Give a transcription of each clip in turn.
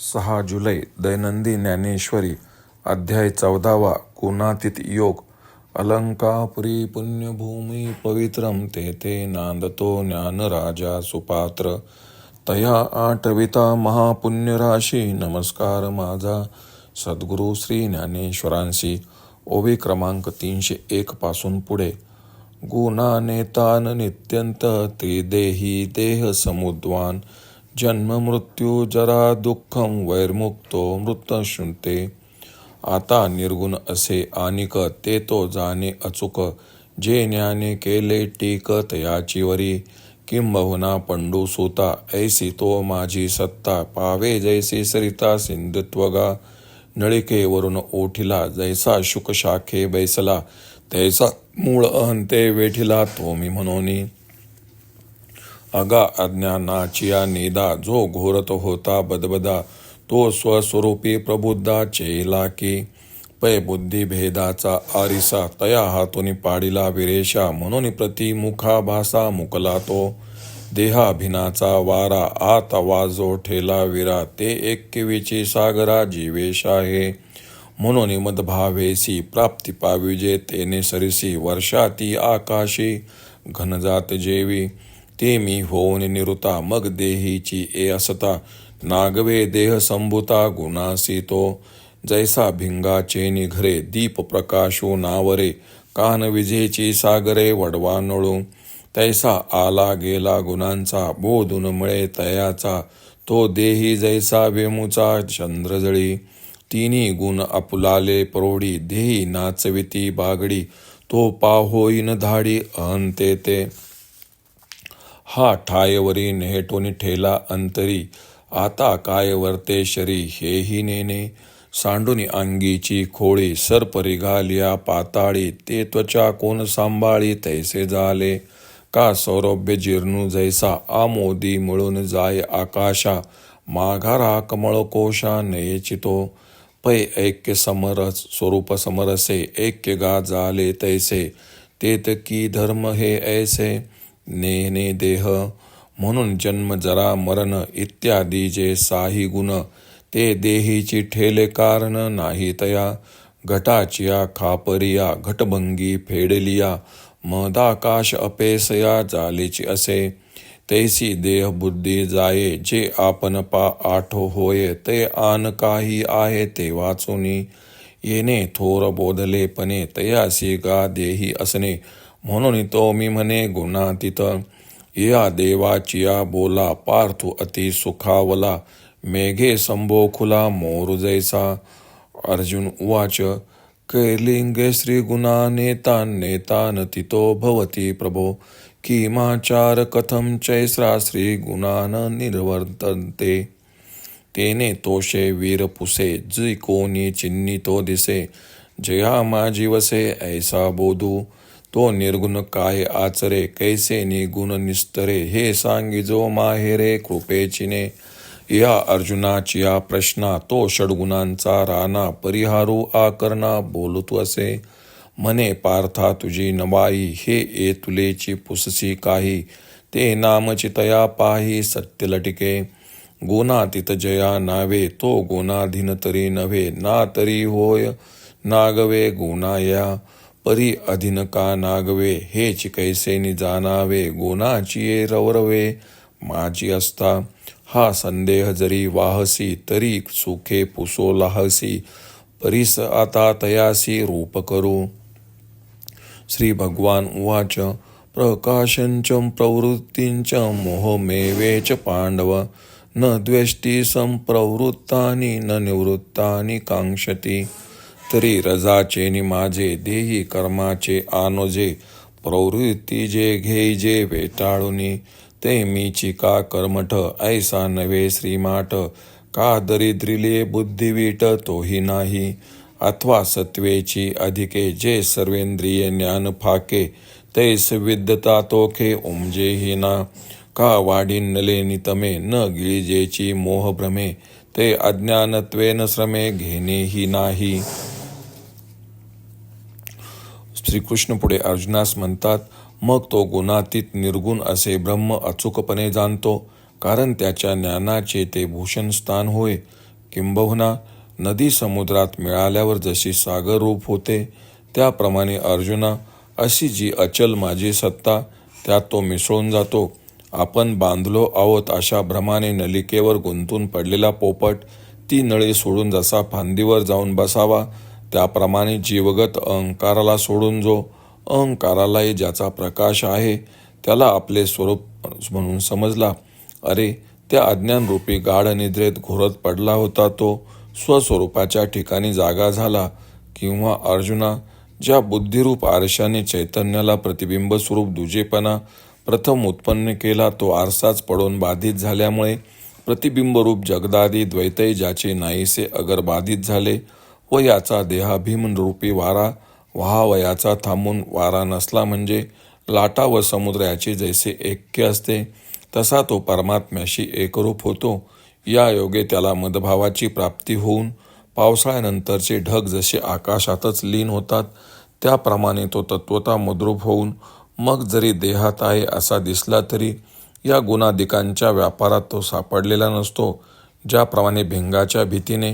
सहा जुलै दैनंदिन ज्ञानेश्वरी अध्याय चौदावा गुणातीत योग अलंकापुरी पुण्यभूमी पवित्रम तेथे नांदतो ज्ञानराजा सुपात्र. तया आठविता महापुण्यराशी नमस्कार माझा सद्गुरू श्री ज्ञानेश्वरांशी ओवी क्रमांक तीनशे एक पासून पुढे. गुणाने नेतान नित्यंत त्रिदेही देह समुद्वान जन्म मृत्यू जरा दुःखम वैर्मुक्तो मृत शुंते आता निर्गुण असे आणिक ते तो जाणे अचूक. जे ज्ञाने केले टीक तयाची वरी. किंबहुना पंडू सुता ऐसी तो माझी सत्ता. पावे जैसी सरिता सिंधुत्वगा नळिकेवरून ओठिला जैसा शुक शाखे बैसला. तैसा मूळ अहंते वेठिला तो मी म्हणोनी. अगा अज्ञानाचिया निदा जो घोरत होता बदबदा तो स्वस्वरूपी प्रबुद्धा चेला की पै बुद्धी भेदाचा आरिसा तया हातोनी पाडिला विरेशा म्हणून प्रतिमुखा भासा मुकला तो. देहाभिनाचा वारा आत वाजो ठेला विरा ते एकविची सागरा जीवेश आहे. म्हणून मदभावेसी प्राप्ती पाविजे तेने सरिसी वर्षाती आकाशी घनजात जेवी. ते मी होऊन निरुता मग देहीची ए असता. नागवे देह संभुता गुणासी तो जैसा भिंगाचे निघरे दीप प्रकाशो नावरे. कान विजेची सागरे वडवा नळू. तैसा आला गेला गुणांचा बोधून मळे तयाचा. तो देही जैसा वेमुचा चंद्रजळी. तिन्ही गुण अपुलाले प्रौढी देही नाचविती बागडी. तो पाहोईन धाडी अहंते ते हा ठायवरी नेहटोनी ठेला अंतरी आता काय वर्ते शरी हेही नेने सांडूनी अंगीची खोळी सर्परी घालिया पाताळी ते त्वचा कोण सांभाळी तैसे झाले. का सौरभ्य जीर्णू जैसा आमोदी मिळून जाय आकाशा. माघारा कमळ कोशा नयेचितो. पै ऐक्य समरस स्वरूप समरसे ऐक्य गा झाले तैसे. तेत की धर्म हे ऐसे? नेहने देह म्हणून जन्म जरा मरण इत्यादी जे साही गुण ते देहीची ठेले कारण नाही तया. घटाचिया खापरिया घटभंगी फेडलिया मदाकाश अपेसया जालेची असे. तैसी देह बुद्धी जाये जे आपण पा आठो होय ते आन काही आहे ते वाचुनी. येणे थोर बोधलेपणे तयासी गा देही असणे. म्हणून तो मी म्हणे गुणातीत या देवाचिया बोला पार्थ अति सुखावला मेघे संभोखुला मोरु जैसा। अर्जुन उवाच कैलिंगे श्रीगुणानेतान नेतान तितो भवती प्रभो। किमाचार कथम चैस्रा श्रीगुणान निर्वर्तन्ते। तेने तोषे वीर पुसे जी कोणी चिन्नी तो दिसे। जया माझी वसे ऐसा बोधू। तो निर्गुण काय आचरे कैसे निगुण निस्तरे हे सांगिजो माहेरे कृपेचिने. या अर्जुनाची या प्रश्ना तो षडगुणांचा राणा परिहारू आकरणा बोलतो असे. म्हणे पार्था तुझी नवाई हे ए तुलेची पुससी काही. ते नामचितया पाही सत्य लटिके. गुणातीत जया नावे तो गुणाधीन तरी नव्हे. ना तरी होय नागवे गुणाया. परी अधीन का नागवे? हे चिकैसेनी जाणावे गुणाची रवरवे माझी असता. हा संदेह जरी वाहसी तरी सुखे पुसो लाहसी. परीस आता तयासी रूप करू. श्री भगवान उवाच प्रकाशंच प्रवृत्तींच मोहमेवेच पांडव. न द्वेष्टी संप्रवृत्तानी न निवृत्तानि कांक्षती. तरी रजाचे नि माझे देही कर्माचे आनोजे प्रवृत्ती जे घेईजे वेटाळुनी ते मीची का कर्मठ ऐसा नवे श्रीमाठ. का दरिद्रिले बुद्धिवीट तोही नाही? अथवा सत्वेची अधिके जे सर्वेंद्रिय ज्ञान फाके तैस विद्यता तोखे उमजेही ना. का वाढिनले नितमे न गिळिजेची मोहभ्रमे ते अज्ञानत्वेन श्रमे घेणे ही नाही. श्रीकृष्ण पुढे अर्जुनास म्हणतात मग तो गुणातीत निर्गुण असे ब्रह्म अचूकपणे जाणतो कारण त्याच्या ज्ञानाचे ते भूषण स्थान होय. किंबहुना नदी समुद्रात मिळाल्यावर जशी सागर रूप होते त्याप्रमाणे अर्जुना अशी जी अचल माझी सत्ता त्यात तो मिसळून जातो. आपण बांधलो आहोत अशा भ्रमाने नलिकेवर गुंतून पडलेला पोपट ती नळी सोडून जसा फांदीवर जाऊन बसावा त्याप्रमाणे जीवगत अहंकाराला सोडून जो अहंकारालाही ज्याचा प्रकाश आहे त्याला आपले स्वरूप म्हणून समजला. अरे त्या अज्ञानरूपी गाढ निद्रेत घोरत पडला होता तो. स्वस्वरूपाच्या ठिकाणी जागा झाला. किंवा अर्जुना ज्या बुद्धिरूप आरशाने चैतन्याला प्रतिबिंब स्वरूप दुजेपणा प्रथम उत्पन्न केला तो आरसाच पडून बाधित झाल्यामुळे प्रतिबिंबरूप जगदादी द्वैतय ज्याचे नाहीसे अगर बाधित झाले व याचा देहाभिमन रूपी वारा व्हावयाचा थांबून वारा नसला म्हणजे लाटा व समुद्र याचे जैसे ऐक्य असते तसा तो परमात्म्याशी एकरूप होतो. या योगे त्याला मदभावाची प्राप्ती होऊन पावसाळ्यानंतरचे ढग जसे आकाशातच लीन होतात त्याप्रमाणे तो तत्वता मद्रूप होऊन मग जरी देहात आहे असा दिसला तरी या गुणाधिकांच्या व्यापारात तो सापडलेला नसतो ज्याप्रमाणे भिंगाच्या भीतीने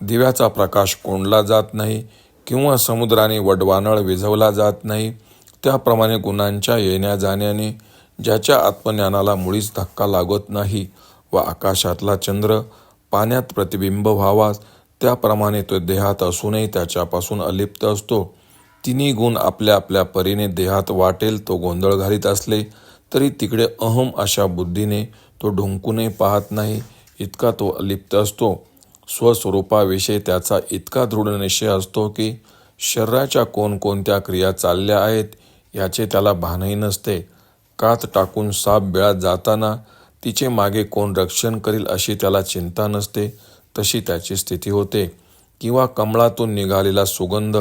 दिव्याचा प्रकाश कोंडला जात नाही किंवा समुद्राने वडवानळ विझवला जात नाही. त्याप्रमाणे गुणांच्या येण्या जाण्याने ज्याच्या आत्मज्ञानाला मुळीच धक्का लागत नाही व आकाशातला चंद्र पाण्यात प्रतिबिंब व्हावा त्याप्रमाणे तो देहात असूनही त्याच्यापासून अलिप्त असतो. तिन्ही गुण आपल्या आपल्या परीने देहात वाटेल तो गोंधळ घालीत असले तरी तिकडे अहम अशा बुद्धीने तो ढुंकूनही पाहत नाही इतका तो अलिप्त असतो. स्वस्वरूपाविषयी त्याचा इतका दृढ निश्चय असतो की शरीराच्या कोणकोणत्या क्रिया चालल्या आहेत याचे त्याला भानही नसते. कात टाकून साप बिळात जाताना तिचे मागे कोण रक्षण करील अशी त्याला चिंता नसते तशी त्याची स्थिती होते. किंवा कमळातून निघालेला सुगंध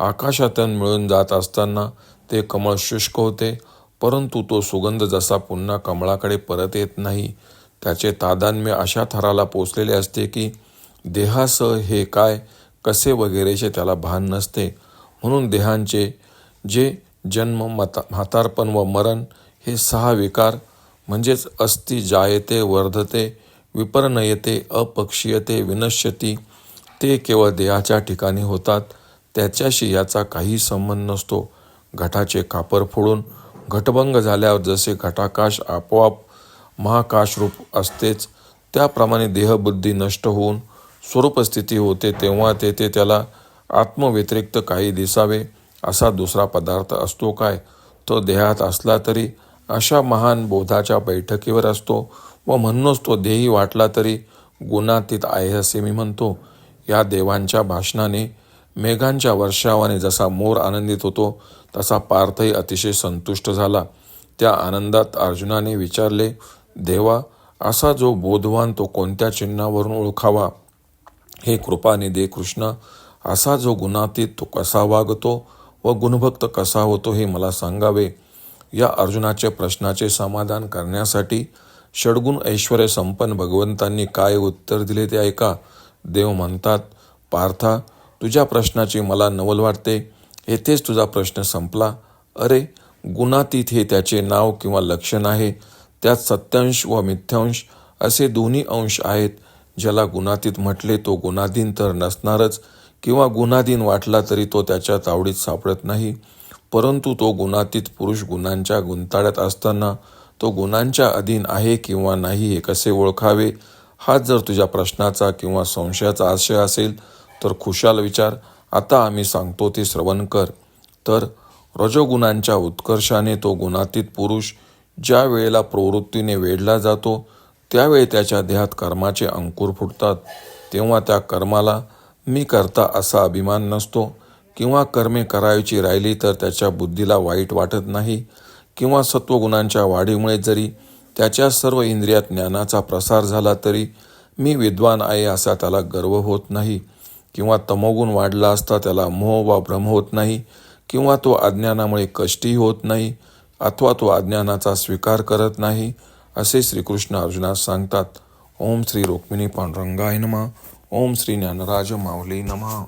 आकाशातून मिळून जात असताना ते कमळ शुष्क होते परंतु तो सुगंध जसा पुन्हा कमळाकडे परत येत नाही त्याचे तादान्म्य अशा थराला पोचलेले असते की देहासह हे काय कसे वगैरेचे त्याला भान नसते. म्हणून देहांचे जे जन्म मता म्हातारपण व मरण हे सहा विकार म्हणजेच अस्थि जायते वर्धते विपर्णयते अपक्षीयते विनश्यती ते केवळ देहाच्या ठिकाणी होतात. त्याच्याशी याचा काही संबंध नसतो. घटाचे कापर फोडून घटभंग झाल्यावर जसे घटाकाश आपोआप महाकाशरूप असतेच त्याप्रमाणे देहबुद्धी नष्ट होऊन स्वरूपस्थिती होते तेव्हा तेथे त्याला आत्मव्यतिरिक्त काही दिसावे असा दुसरा पदार्थ असतो काय? तो देहात असला तरी अशा महान बोधाच्या बैठकीवर असतो व म्हणूनच तो देही वाटला तरी गुणातीत आहे असे मी म्हणतो. या देवांच्या भाषणाने मेघांच्या वर्षावाने जसा मोर आनंदित होतो तसा पार्थही अतिशय संतुष्ट झाला. त्या आनंदात अर्जुनाने विचारले देवा असा जो बोधवान तो कोणत्या चिन्हावरून ओळखावा? हे कृपानिधे कृष्ण असा जो गुणातीत तो कसा वागतो व गुणभक्त कसा होतो हे मला सांगावे. या अर्जुनाच्या प्रश्नाचे समाधान करण्यासाठी षडगुण ऐश्वर संपन्न भगवंतांनी काय उत्तर दिले ते ऐका. देव म्हणतात पार्था तुझ्या प्रश्नाची मला नवल वाटते. येथेच तुझा प्रश्न संपला. अरे गुणातीत हे त्याचे नाव किंवा लक्षण आहे. त्यात सत्यांश व मिथ्यांश असे दोन्ही अंश आहेत. ज्याला गुणातीत म्हटले तो गुणाधीन तर नसणारच किंवा गुणाधीन वाटला तरी तो त्याच्या तावडीत सापडत नाही. परंतु तो गुणातीत पुरुष गुणांच्या गुंताळ्यात असताना तो गुणांच्या अधीन आहे किंवा नाही हे कसे ओळखावे? हाच जर तुझ्या प्रश्नाचा किंवा संशयाचा आशय असेल तर खुशाल विचार आता आम्ही सांगतो ते श्रवण कर. तर रजोगुणांच्या उत्कर्षाने तो गुणातीत पुरुष ज्या वेळेला प्रवृत्तीने वेढला जातो त्यावेळी त्याच्या देहात कर्माचे अंकुर फुटतात. तेव्हा त्या कर्माला मी करता असा अभिमान नसतो. किंवा कर्मे करायची राहिली तर त्याच्या बुद्धीला वाईट वाटत नाही. किंवा सत्वगुणांच्या वाढीमुळे जरी त्याच्या सर्व इंद्रियात ज्ञानाचा प्रसार झाला तरी मी विद्वान आहे असा त्याला गर्व होत नाही. किंवा तमोगुण वाढला असता त्याला मोह वा भ्रम होत नाही. किंवा तो अज्ञानामुळे कष्टी होत नाही. अथवा तो अज्ञानाचा स्वीकार करत नाही. असे श्रीकृष्ण अर्जुनास सांगतात ओम श्री रुक्मिणी पांडुरंगाय नमा ओम श्री ज्ञानराज माऊली नमा.